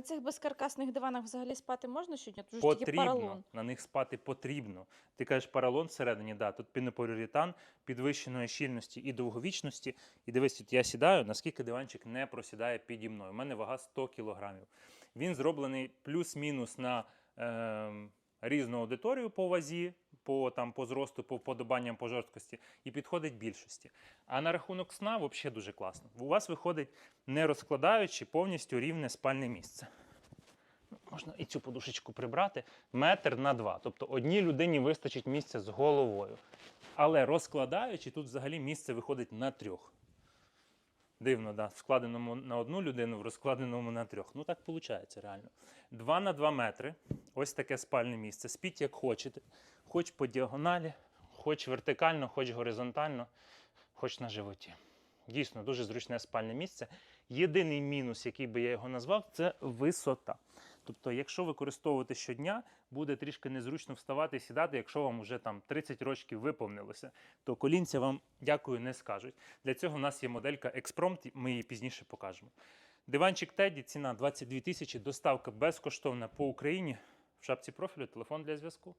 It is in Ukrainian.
на цих безкаркасних диванах взагалі спати можна щодня? Тут ж тільки Потрібно. поролон. На них спати потрібно. Ти кажеш поролон всередині, да, тут пінополіуретан підвищеної щільності і довговічності. І дивись, тут я сідаю, наскільки диванчик не просідає піді мною. У мене вага 100 кілограмів. Він зроблений плюс-мінус на е, різну аудиторію по вазі, по, там, по зросту, по вподобанням, по жорсткості, і підходить більшості. А на рахунок сна взагалі дуже класно. У вас виходить, не розкладаючи повністю рівне спальне місце. Ну, Можна і цю подушечку прибрати метр на два. Тобто одній людині вистачить місця з головою. Але розкладаючи, тут взагалі місце виходить на трьох. Дивно, да. В складеному на одну людину, в розкладеному на трьох. Ну так виходить реально. 2 на 2 метри. Ось таке спальне місце. Спіть як хочете. Хоч по діагоналі, хоч вертикально, хоч горизонтально, хоч на животі. Дійсно, дуже зручне спальне місце. Єдиний мінус, який би я його назвав, це висота. Тобто, якщо використовувати щодня, буде трішки незручно вставати і сідати, якщо вам вже там 30 років виповнилося, то колінця вам дякую не скажуть. Для цього в нас є моделька Expromт, ми її пізніше покажемо. Диванчик Теді, ціна 22 тисячі, доставка безкоштовна по Україні. В шапці профілю телефон для зв'язку.